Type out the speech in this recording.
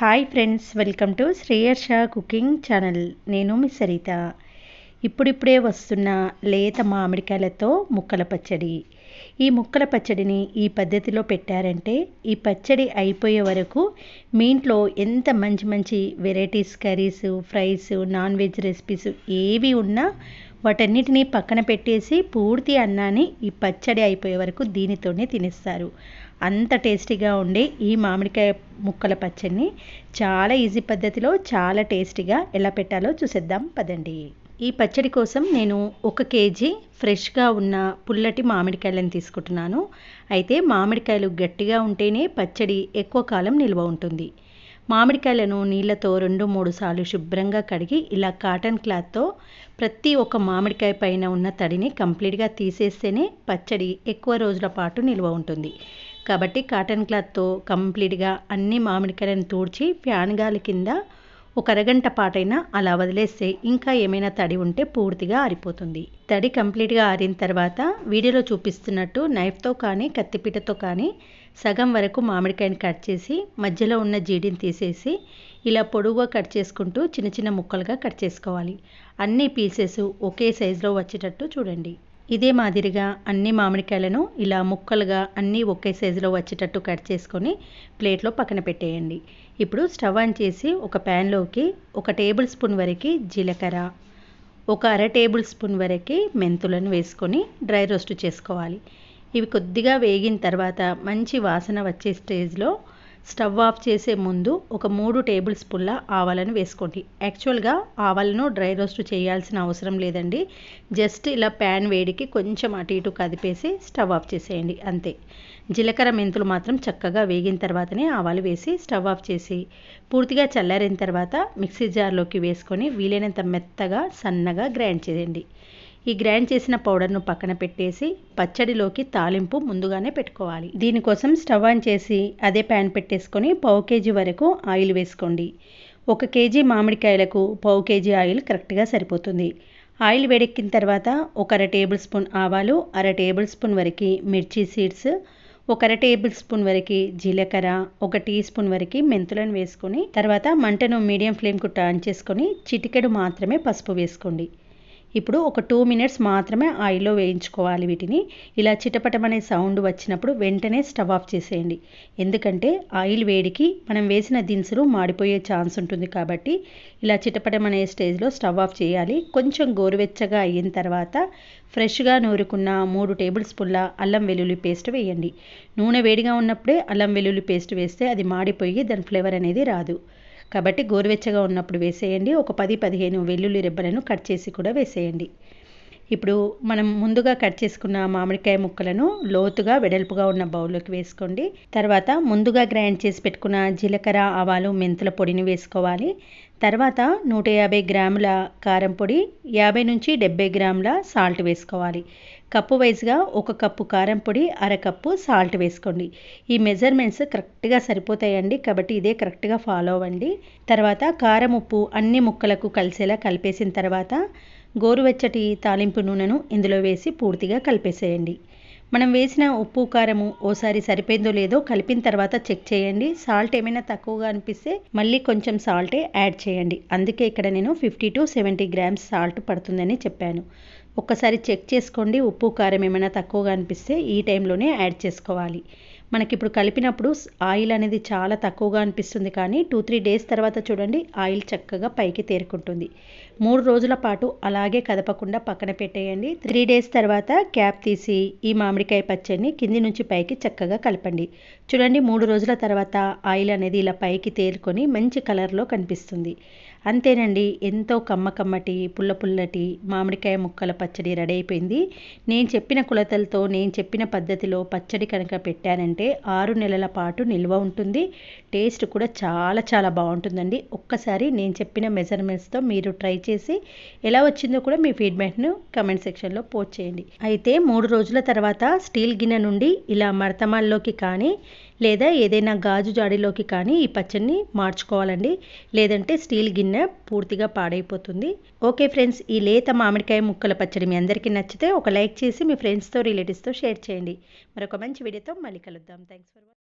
Hi friends welcome to Shreyar Sha cooking channel నేను మీ సరిత. ఇప్పుడిప్పుడే వస్తున్న లేత మామిడికాయలతో ముక్కల పచ్చడి. ఈ ముక్కల పచ్చడిని ఈ పద్ధతిలో పెట్టారంటే ఈ పచ్చడి అయిపోయే వరకు మీ ఇంట్లో ఎంత మంచి మంచి varieties curries fries non veg recipes ఏవి ఉన్నా వాటన్నిటినీ పక్కన పెట్టేసి పూర్తి అన్నాన్ని ఈ పచ్చడి అయిపోయే వరకు దీనితోనే తినేస్తారు. అంత టేస్టీగా ఉండే ఈ మామిడికాయ ముక్కల పచ్చడిని చాలా ఈజీ పద్ధతిలో చాలా టేస్టీగా ఎలా పెట్టాలో చూసేద్దాం పదండి. ఈ పచ్చడి కోసం నేను ఒక కేజీ ఫ్రెష్గా ఉన్న పుల్లటి మామిడికాయలను తీసుకుంటున్నాను. అయితే మామిడికాయలు గట్టిగా ఉంటేనే పచ్చడి ఎక్కువ కాలం నిల్వ ఉంటుంది. మామిడికాయలను నీళ్ళతో రెండు మూడు సార్లు శుభ్రంగా కడిగి ఇలా కాటన్ క్లాత్తో ప్రతి ఒక్క మామిడికాయ పైన ఉన్న తడిని కంప్లీట్గా తీసేస్తేనే పచ్చడి ఎక్కువ రోజుల పాటు నిల్వ ఉంటుంది. కాబట్టి కాటన్ క్లాత్తో కంప్లీట్గా అన్ని మామిడికాయలను తూడ్చి ఫ్యాన్ గాలి కింద ఒక అరగంట పాటైనా అలా వదిలేస్తే ఇంకా ఏమైనా తడి ఉంటే పూర్తిగా ఆరిపోతుంది. తడి కంప్లీట్గా ఆరిన తర్వాత వీడియోలో చూపిస్తున్నట్టు నైఫ్తో కానీ కత్తిపీటతో కానీ సగం వరకు మామిడికాయని కట్ చేసి మధ్యలో ఉన్న జీడిని తీసేసి ఇలా పొడుగుగా కట్ చేసుకుంటూ చిన్న చిన్న ముక్కలుగా కట్ చేసుకోవాలి. అన్ని పీసెస్ ఒకే సైజులో వచ్చేటట్టు చూడండి. ఇదే మాదిరిగా అన్ని మామిడికాయలను ఇలా ముక్కలుగా అన్నీ ఒకే సైజులో వచ్చేటట్టు కట్ చేసుకొని ప్లేట్లో పక్కన పెట్టేయండి. ఇప్పుడు స్టవ్ ఆన్ చేసి ఒక ప్యాన్లోకి ఒక టేబుల్ స్పూన్ వరకు జీలకర్ర ఒక అర టేబుల్ స్పూన్ వరకు మెంతులను వేసుకొని డ్రై రోస్ట్ చేసుకోవాలి. ఇవి కొద్దిగా వేగిన తర్వాత మంచి వాసన వచ్చే స్టేజ్లో స్టవ్ ఆఫ్ చేసే ముందు ఒక మూడు టేబుల్ స్పూన్ల ఆవాలను వేసుకోండి. యాక్చువల్గా ఆవాలను డ్రై రోస్ట్ చేయాల్సిన అవసరం లేదండి. జస్ట్ ఇలా ప్యాన్ వేడికి కొంచెం అటు ఇటు కదిపేసి స్టవ్ ఆఫ్ చేసేయండి. అంతే. జీలకర్ర మెంతులు మాత్రం చక్కగా వేగిన తర్వాతనే ఆవాలు వేసి స్టవ్ ఆఫ్ చేసి పూర్తిగా చల్లారిన తర్వాత మిక్సీ జార్లోకి వేసుకొని వీలైనంత మెత్తగా సన్నగా గ్రైండ్ చేయండి. ఈ గ్రైండ్ చేసిన పౌడర్ను పక్కన పెట్టేసి పచ్చడిలోకి తాలింపు ముందుగానే పెట్టుకోవాలి. దీనికోసం స్టవ్ ఆన్ చేసి అదే ప్యాన్ పెట్టేసుకొని పావు కేజీ వరకు ఆయిల్ వేసుకోండి. ఒక కేజీ మామిడికాయలకు పావు కేజీ ఆయిల్ కరెక్ట్గా సరిపోతుంది. ఆయిల్ వేడెక్కిన తర్వాత ఒక అర టేబుల్ స్పూన్ ఆవాలు అర టేబుల్ స్పూన్ వరకు మిర్చి సీడ్స్ ఒక అర టేబుల్ స్పూన్ వరకు జీలకర్ర ఒక టీ స్పూన్ వరకు మెంతులను వేసుకొని తర్వాత మంటను మీడియం ఫ్లేమ్కు టర్న్ చేసుకొని చిటికెడు మాత్రమే పసుపు వేసుకోండి. ఇప్పుడు ఒక టూ మినిట్స్ మాత్రమే ఆయిల్లో వేయించుకోవాలి వీటిని. ఇలా చిటపటమనే సౌండ్ వచ్చినప్పుడు వెంటనే స్టవ్ ఆఫ్ చేసేయండి. ఎందుకంటే ఆయిల్ వేడికి మనం వేసిన దినుసులు మాడిపోయే ఛాన్స్ ఉంటుంది కాబట్టి ఇలా చిటపటమనే స్టేజ్లో స్టవ్ ఆఫ్ చేయాలి. కొంచెం గోరువెచ్చగా అయిన తర్వాత ఫ్రెష్గా నూరుకున్న మూడు టేబుల్ స్పూన్ల అల్లం వెల్లుల్లి పేస్ట్ వేయండి. నూనె వేడిగా ఉన్నప్పుడే అల్లం వెల్లుల్లి పేస్ట్ వేస్తే అది మాడిపోయి దాని ఫ్లేవర్ అనేది రాదు. కాబట్టి గోరువెచ్చగా ఉన్నప్పుడు వేసేయండి. ఒక పది పదిహేను వెల్లుల్లి రెబ్బలను కట్ చేసి కూడా వేసేయండి. ఇప్పుడు మనం ముందుగా కట్ చేసుకున్న మామిడికాయ ముక్కలను లోతుగా వెడల్పుగా ఉన్న బౌల్లోకి వేసుకోండి. తర్వాత ముందుగా గ్రైండ్ చేసి పెట్టుకున్న జీలకర్ర ఆవాలు మెంతుల పొడిని వేసుకోవాలి. తర్వాత నూట యాభై గ్రాముల కారం పొడి యాభై నుంచి డెబ్బై గ్రాముల సాల్ట్ వేసుకోవాలి. కప్పు వైజ్గా ఒక కప్పు కారం పొడి అరకప్పు సాల్ట్ వేసుకోండి. ఈ మెజర్మెంట్స్ కరెక్ట్గా సరిపోతాయండి. కాబట్టి ఇదే కరెక్ట్గా ఫాలో అవ్వండి. తర్వాత కారం ఉప్పు అన్ని ముక్కలకు కలిసేలా కలిపేసిన తర్వాత గోరువెచ్చటి తాలింపు నూనెను ఇందులో వేసి పూర్తిగా కలిపేసేయండి. మనం వేసిన ఉప్పు కారము ఓసారి సరిపోయిందో లేదో కలిపిన తర్వాత చెక్ చేయండి. సాల్ట్ ఏమైనా తక్కువగా అనిపిస్తే మళ్ళీ కొంచెం సాల్టే యాడ్ చేయండి. అందుకే ఇక్కడ నేను fifty to seventy grams salt పడుతుందని చెప్పాను. ఒక్కసారి చెక్ చేసుకోండి. ఉప్పు కారం ఏమైనా తక్కువగా అనిపిస్తే ఈ టైంలోనే యాడ్ చేసుకోవాలి. మనకి ఇప్పుడు కలిపినప్పుడు ఆయిల్ అనేది చాలా తక్కువగా అనిపిస్తుంది కానీ టూ త్రీ డేస్ తర్వాత చూడండి ఆయిల్ చక్కగా పైకి తేరుకుంటుంది. మూడు రోజుల పాటు అలాగే కదపకుండా పక్కన పెట్టేయండి. త్రీ డేస్ తర్వాత క్యాప్ తీసి ఈ మామిడికాయ పచ్చడిని కింది నుంచి పైకి చక్కగా కలపండి. చూడండి మూడు రోజుల తర్వాత ఆయిల్ అనేది ఇలా పైకి తేరుకొని మంచి కలర్లో కనిపిస్తుంది. అంతేనండి ఎంతో కమ్మ కమ్మటి పుల్ల పుల్లటి మామిడికాయ ముక్కల పచ్చడి రెడీ అయిపోయింది. నేను చెప్పిన కొలతలతో నేను చెప్పిన పద్ధతిలో పచ్చడి కనుక పెట్టానంటే ఆరు నెలల పాటు నిల్వ ఉంటుంది. టేస్ట్ కూడా చాలా చాలా బాగుంటుందండి. ఒక్కసారి నేను చెప్పిన మెజర్మెంట్స్తో మీరు ట్రై చేసి ఎలా వచ్చిందో కూడా మీ ఫీడ్బ్యాక్ను కమెంట్ సెక్షన్లో పోస్ట్ చేయండి. అయితే మూడు రోజుల తర్వాత స్టీల్ గిన్నె నుండి ఇలా మడతమాల్లోకి కానీ లేదా ఏదైనా గాజు జాడీలోకి కానీ ఈ పచ్చడిని మార్చుకోవాలండి. లేదంటే స్టీల్ గిన్నె పూర్తిగా పాడైపోతుంది. ఓకే ఫ్రెండ్స్ ఈ లేత మామిడికాయ ముక్కల పచ్చడి మీ అందరికీ నచ్చితే ఒక లైక్ చేసి మీ ఫ్రెండ్స్తో రిలేటివ్స్తో షేర్ చేయండి. మరొక మంచి వీడియోతో మళ్ళీ కలుద్దాం. Thanks for